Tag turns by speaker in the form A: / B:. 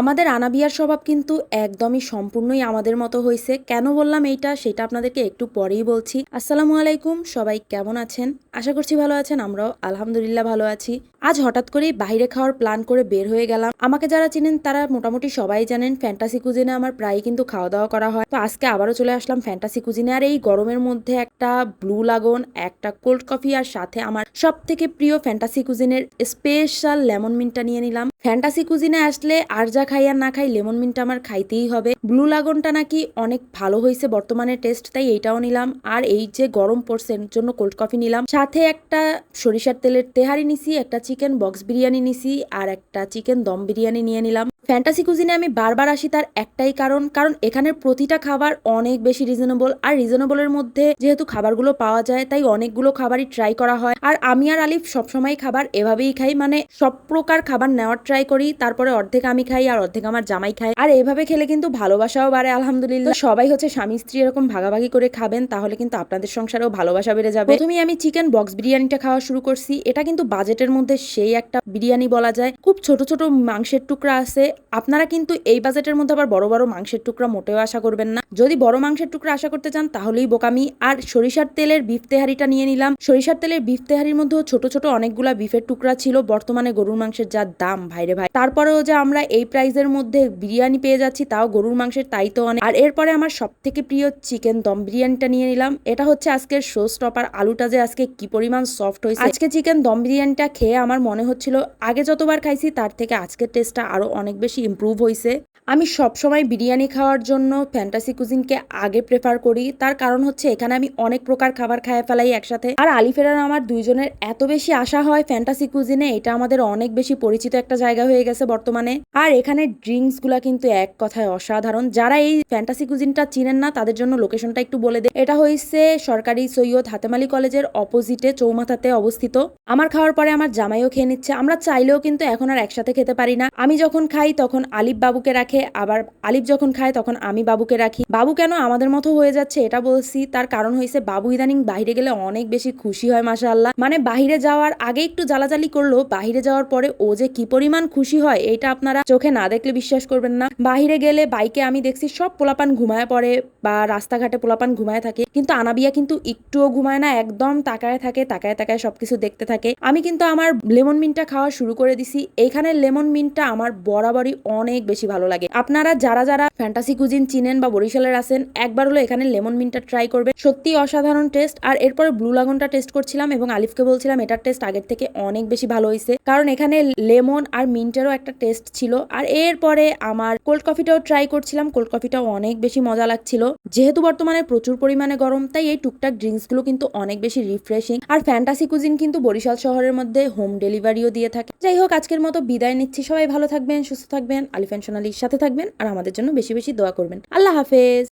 A: আমাদের আনাবিয়ার স্বভাব কিন্তু একদমই সম্পূর্ণই আমাদের মতো হয়েছে। কেন বললাম এইটা? সেটা আপনাদেরকে একটু পরেই বলছি। আসসালামু আলাইকুম, সবাই কেমন আছেন? আশা করছি ভালো আছেন, আমরাও আলহামদুলিল্লাহ ভালো আছি। আজ হঠাৎ করেই বাইরে খাওয়ার প্ল্যান করে বের হয়ে গেলাম। আমাকে যারা চিনেন তারা মোটামুটি সবাই জানেন, ফ্যান্টাসি কুজিনে আমার প্রায় কিন্তু খাওয়া দাওয়া করা হয়। তো আজকে আবারও চলে আসলাম ফ্যান্টাসি কুজিনে। আর এই গরমের মধ্যে একটা ব্লু লাগন, একটা কোল্ড কফি আর সাথে আমার সব থেকে প্রিয় ফ্যান্টাসি কুজিনের স্পেশাল লেমন মিন্টটা নিয়ে নিলাম। ফ্যান্টাসি কুজিনে আসলে আর যা খাই আর না খাই লেমন মিন্টটা আমার খাইতেই হবে। ব্লু লাগনটা নাকি অনেক ভালো হয়েছে বর্তমানে টেস্ট তাই এইটাও নিলাম। আর এই যে গরম পড়ছে জন্য কোল্ড কফি নিলাম। সাথে একটা সরিষার তেলের তেহারি নিছি, একটা চিকেন বক্স বিরিয়ানি নিছি, আর একটা চিকেন দম বিরিয়ানি নিয়ে নিলাম। ফ্যান্টাসি কুজিনে আমি বারবার আসি তার একটাই কারণ কারণ এখানের প্রতিটা খাবার অনেক বেশি রিজনেবল আর রিজনেবলের মধ্যে যেহেতু খাবারগুলো পাওয়া যায়, তাই অনেকগুলো খাবারই ট্রাই করা হয়। আর আমি আর আলিফ সবসময় খাবার এভাবেই খাই মানে সব প্রকার খাবার নেওয়ার ট্রাই করি, তারপরে অর্ধেক আমি খাই আর অর্ধেক আমার জামাই খায়। আর এইভাবে খেলে কিন্তু ভালোবাসাও বাড়ে, আলহামদুলিল্লাহ। সবাই হচ্ছে স্বামী স্ত্রী এরকম ভাগাভাগি করে খাবেন, তাহলে কিন্তু আপনাদের সংসারেও ভালোবাসা বেড়ে যাবে। তুমি আমি চিকেন বক্স বিরিয়ানিটা খাওয়া শুরু করছি। এটা কিন্তু বাজেটের মধ্যে সেই একটা বিরিয়ানি বলা যায়। খুব ছোট ছোট মাংসের টুকরা আছে। আপনারা কিন্তু এই বাজেটের মধ্যে আবার বড় বড় মাংসের টুকরা মোটেও আশা করবেন না। যদি বড় মাংসের টুকরা আশা করতে চান, তাহলেই বোকামি। আর সরিষার তেলের বিফ তেহারিটা নিয়ে নিলাম। সরিষার তেলের বিফ তেহারির মধ্যেও ছোট ছোট অনেকগুলা বিফের টুকরা ছিল। বর্তমানে গরুর মাংসের যা দাম, ভাইরে ভাই। তারপরেও যে আমরা এই প্রাইসের মধ্যে বিরিয়ানি পেয়ে যাচ্ছি, তাও গরুর মাংসের তাই তো অনেক। আর এরপরে আমার সব থেকে প্রিয় চিকেন দম বিরিয়ানিটা নিয়ে নিলাম। এটা হচ্ছে আজকের শো স্টপার আলুটা যে আজকে কি পরিমাণ সফট হয়েছে। আজকে চিকেন দম বিরিয়ানিটা খেয়ে আমার মনে হচ্ছিল আগে যতবার খাইছি তার থেকে আজকের টেস্টটা আরও অনেক বেশি ইমপ্রুভ হয়েছে আমি সবসময় বিরিয়ানি খাওয়ার জন্য ফ্যান্টাসি কুজিনকে আগে প্রেফার করি। তার কারণ হচ্ছে এখানে আমি অনেক প্রকার খাবার খায় ফেলাই একসাথে। আর আলিফের আর আমার দুইজনের এত বেশি আশা হয় ফ্যান্টাসি কুজিনে এটা আমাদের অনেক বেশি পরিচিত একটা জায়গা হয়ে গেছে বর্তমানে। আর এখানে ড্রিঙ্কসগুলা কিন্তু এক কথায় অসাধারণ। যারা এই ফ্যান্টাসি কুজিনটা চিনেন না, তাদের জন্য লোকেশনটা একটু বলে দে। এটা হয়েছে সরকারি সৈয়দ হাতেমালি কলেজের অপোজিটে চৌমাথাতে অবস্থিত। আমার খাওয়ার পরে আমার জামাইও খেয়ে নিচ্ছে। আমরা চাইলেও কিন্তু এখন আর একসাথে খেতে পারি না। আমি যখন খাই তখন আলিফ বাবুকে রাখে, আবার আলিফ যখন খায় তখন আমি বাবুকে রাখি। বাবু কেন আমাদের মতো হয়ে যাচ্ছে এটা বলছি, তার কারণ হয়েছে বাবু ইদানিং বাইরে গেলে অনেক বেশি খুশি হয় মাসা আল্লাহ মানে বাহিরে যাওয়ার আগে একটু জ্বালাজালি করল বাহিরে যাওয়ার পরে ও যে কি পরিমাণ খুশি হয় এটা আপনারা চোখে না দেখলে বিশ্বাস করবেন না। বাহিরে গেলে বাইকে আমি দেখছি সব পোলাপান ঘুমায় পড়ে বা রাস্তাঘাটে পোলাপান ঘুমায় থাকে, কিন্তু আনাবিয়া কিন্তু একটুও ঘুমায় না, একদম তাকায় থাকে, তাকায় তাকায় সবকিছু দেখতে থাকে। আমি কিন্তু আমার লেমন মিনটা খাওয়া শুরু করে দিছি। এখানে লেমন মিনটা আমার বরাবরই অনেক বেশি ভালো লাগে। আপনারা যারা যারা ফ্যান্টাসি কুজিন চিনেন বা বরিশালের আছেন, একবার হলো এখানে লেমন মিনটা ট্রাই করবে সত্যি অসাধারণ টেস্ট আর এরপরে ব্লু লাগনটা টেস্ট করছিলাম এবং আলিফকে বলছিলাম, এটার টেস্ট আগের থেকে অনেক বেশি ভালো হয়েছে কারণ এখানে লেমন আর মিন্টেরও একটা টেস্ট ছিল। আর এরপরে আমার কোল্ড কফিটাও ট্রাই করছিলাম। কোল্ড কফিটাও অনেক বেশি মজা লাগছিল। যেহেতু বর্তমানে প্রচুর পরিমাণে গরম, তাই এই টুকটাক ড্রিঙ্কসগুলো কিন্তু অনেক বেশি রিফ্রেশিং আর ফ্যান্টাসি কুজিন কিন্তু বরিশাল শহরের মধ্যে হোম ডেলিভারিও দিয়ে থাকে। যাই হোক, আজকের মতো বিদায় নিচ্ছি। সবাই ভালো থাকবেন, সুস্থ থাকবেন। আলিফান সোনালির সাথে থাকবেন আর আমাদের জন্য বেশি বেশি দোয়া করবেন। আল্লাহ হাফেজ।